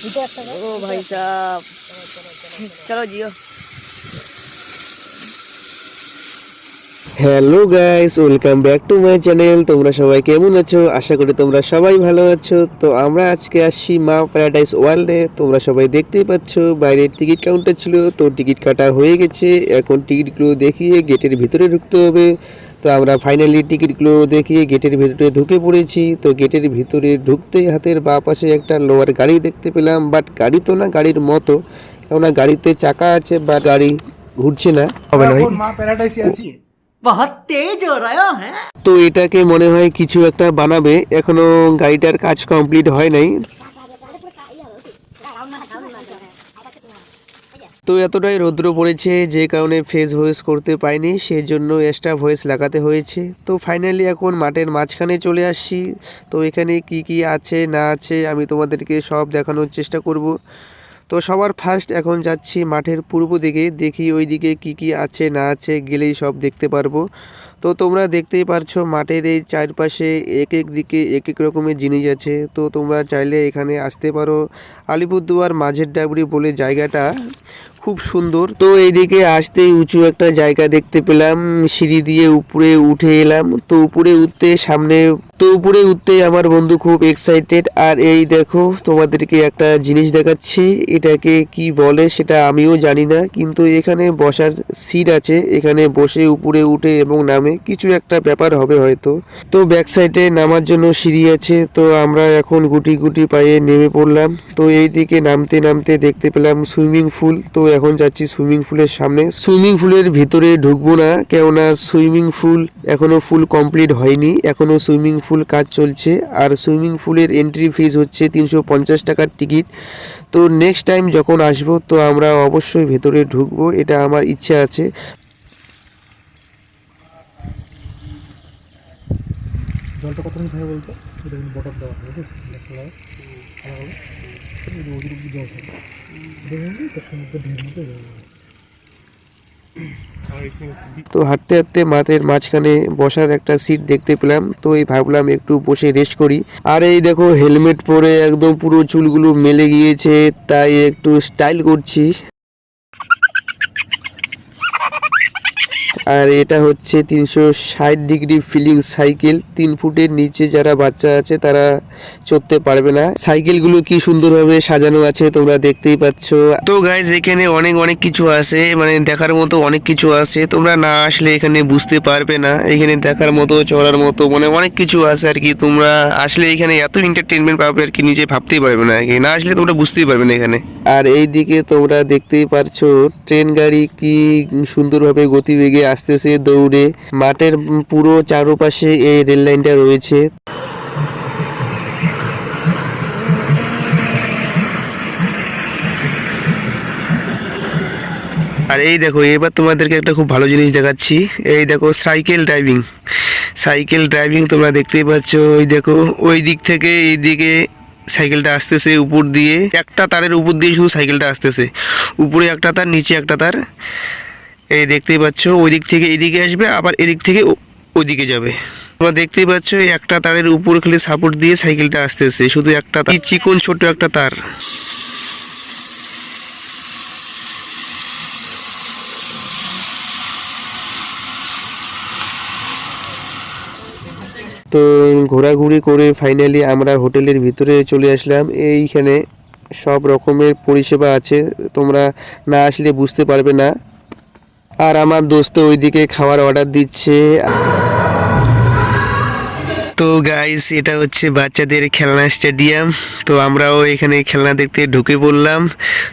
ओ भाई साहब चलो जियो hello guys welcome back to my channel তোমরা সবাই কেমন আছো আশা করি তোমরা সবাই ভালো আছো তো আমরা আজকে আসছি মা প্যারাডাইস ওয়ার্ল্ডে তোমরা সবাই দেখতেই পাচ্ছ বাইরে টিকিট কাউন্টার ছিল তো টিকিট কাটা হয়ে গেছে এখন টিকিটগুলো দেখিয়ে গেটের ভিতরে ঢুকতে হবে তো আমরা ফাইনালি টিকিটগুলো দেখে গেটের ভিতরে ঢুকে পড়েছি তো গেটের ভিতরে ঢুকতেই হাতের বা পাশে একটা লোয়ার গাড়ি দেখতে পেলাম বাট গাড়ি তো না গাড়ির মতো কেননা গাড়িতে চাকা আছে বা গাড়ি ঘুরছে না হবে না তো এটাকে মনে হয় কিছু একটা বানাবে এখনও গাড়িটার কাজ কমপ্লিট হয় নাই তো এতটাই রৌদ্র পড়েছে যে কারণে ফেস ভয়েস করতে পাইনি সেই জন্য এক্সট্রা ভয়েস লাগাতে হয়েছে। তো ফাইনালি এখন মাঠের মাঝখানে চলে আসছি। তো এখানে কি কি আছে না আছে আমি তোমাদেরকে সব দেখানোর চেষ্টা করব। তো সবার ফার্স্ট এখন যাচ্ছি মাঠের পূর্ব দিকে, দেখি ওই দিকে কী কী আছে, না আছে, গেলেই সব দেখতে পারব। তো তোমরা দেখতেই পারছ মাঠের এই চারপাশে এক এক দিকে এক এক রকমের জিনিস আছে। তো তোমরা চাইলে এখানে আসতে পারো। আলিপুরদুয়ার মাঝের ডাবরি বলে জায়গাটা। খুব সুন্দর। তো এইদিকে আসতেই উঁচু একটা জায়গা দেখতে পেলাম। সিঁড়ি দিয়ে উপরে উঠে এলাম। তো উপরে উঠতে সামনে, তো উপরে উঠতে আমার বন্ধু খুব এক্সাইটেড আর এই দেখো, তোমাদেরকে একটা জিনিস দেখাচ্ছি। এটাকে কি বলে সেটা আমিও জানি না। কিন্তু এখানে বসার সিট আছে। এখানে বসে উপরে উঠে এবং নামে কিছু একটা ব্যাপার হবে হয়তো। তো ব্যাক সাইডে নামার জন্য সিঁড়ি আছে। তো আমরা এখন গুটি গুটি পায়ে নেমে পড়লাম। তো এই দিকে নামতে নামতে দেখতে পেলাম সুইমিং পুল। তো এখন যাচ্ছি সুইমিং পুলের সামনে। সুইমিং পুলের ভিতরে ঢুকবো না, কেননা সুইমিং পুল এখনও ফুল কমপ্লিট হয়নি। এখনও সুইমিং পুল কাজ চলছে। আর সুইমিং পুলের এন্ট্রি ফিজ হচ্ছে তিনশো পঞ্চাশ টাকার টিকিট তো নেক্সট টাইম যখন আসব, তো আমরা অবশ্যই ভেতরে ঢুকবো। এটা আমার ইচ্ছা আছে। জলটা কত বলতো? দেওয়া তো হাঁটতে হাঁটতে মাঠের মাঝখানে বসার একটা সিট দেখতে পেলাম। তো এই ভাবলাম একটু বসে রেস্ট করি। আর এই দেখো হেলমেট পরে একদম পুরো চুলগুলো মেলে গিয়েছে, তাই একটু স্টাইল করছি। আর এটা হচ্ছে তিনশো ষাট ডিগ্রি ফিলিং সাইকেল। তিন ফুটের নিচে যারা বাচ্চা আছে, তারা চড়তে পারবে না। সাইকেলগুলো কি সুন্দরভাবে সাজানো আছে তোমরা দেখতেই পাচ্ছ। তো গাইজ এখানে অনেক অনেক কিছু আছে। মানে দেখার মতো অনেক কিছু আছে। তোমরা না আসলে এখানে বুঝতে পারবে না। এখানে দেখার মতো, চড়ার মতো মানে অনেক কিছু আছে আর কি। তোমরা আসলে এখানে এত এন্টারটেনমেন্ট পাবে আর কি, নিজে ভাবতেই পারবে না। না আসলে তোমরা বুঝতেই পারবে না এখানে। আর এই দিকে তোমরা দেখতেই পারছ, ট্রেন গাড়ি কি সুন্দরভাবে গতিবেগে আসতেছে দৌড়ে। মাঠের পুরো চারপাশে এই রেল লাইনটা রয়েছে। আর এই দেখো, এবার তোমাদেরকে একটা খুব ভালো জিনিস দেখাচ্ছি। এই দেখো, সাইকেল ড্রাইভিং। সাইকেল ড্রাইভিং তোমরা দেখতেই পাচ্ছ। ওই দেখো, ওই দিক থেকে এই দিকে সাইকেলটা আসতেছে উপর দিয়ে। একটা তারের উপর দিয়ে শুধু সাইকেলটা আসতেছে। উপরে একটা তার, নিচে একটা তার। এই দেখতেই পাচ্ছ ওই দিক থেকে এদিকে আসবে, আবার এদিক থেকে ওইদিকে যাবে। তোমরা দেখতেই পাচ্ছ একটা তারের উপর খালি সাপোর্ট দিয়ে সাইকেলটা আসতেছে, শুধু একটা চিকন ছোট একটা তার। তো ঘোরাঘুরি করে ফাইনালি আমরা হোটেলের ভিতরে চলে আসলাম। এইখানে সব রকমের পরিষেবা আছে, তোমরা না আসলে বুঝতে পারবে না। আর আমার দোস্ত ওইদিকে খাবার অর্ডার দিচ্ছে। তো গাইস এটা হচ্ছে বাচ্চাদের খেলনা স্টেডিয়াম তো আমরাও এখানে খেলনা দেখতে ঢুকে পড়লাম।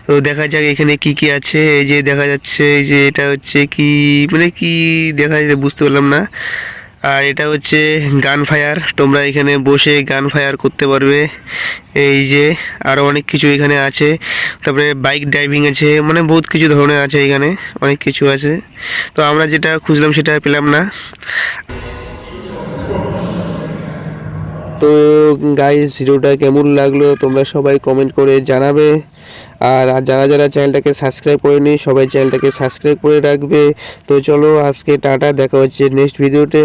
তো দেখা যাক এখানে কি কি আছে। এই যে দেখা যাচ্ছে, এই যে এটা হচ্ছে কি মানে কি দেখা যাচ্ছে বুঝতে পারলাম না। আর এটা হচ্ছে গান ফায়ার। তোমরা এখানে বসে গান ফায়ার করতে পারবে। এই যে আরও অনেক কিছু এখানে আছে। তারপরে বাইক ড্রাইভিং আছে মানে বহুত কিছু ধরনের আছে এখানে, অনেক কিছু আছে। তো আমরা যেটা খুঁজলাম সেটা পেলাম না। তো গাইস ভিডিওটা কেমন লাগল? তোমরা সবাই কমেন্ট করে জানাবে। আর যারা যারা চ্যানেলটাকে সাবস্ক্রাইব করেনি, সবাই চ্যানেলটাকে সাবস্ক্রাইব করে রাখবে। তো চলো আজকে টাটা, দেখা হচ্ছে নেক্সট ভিডিওতে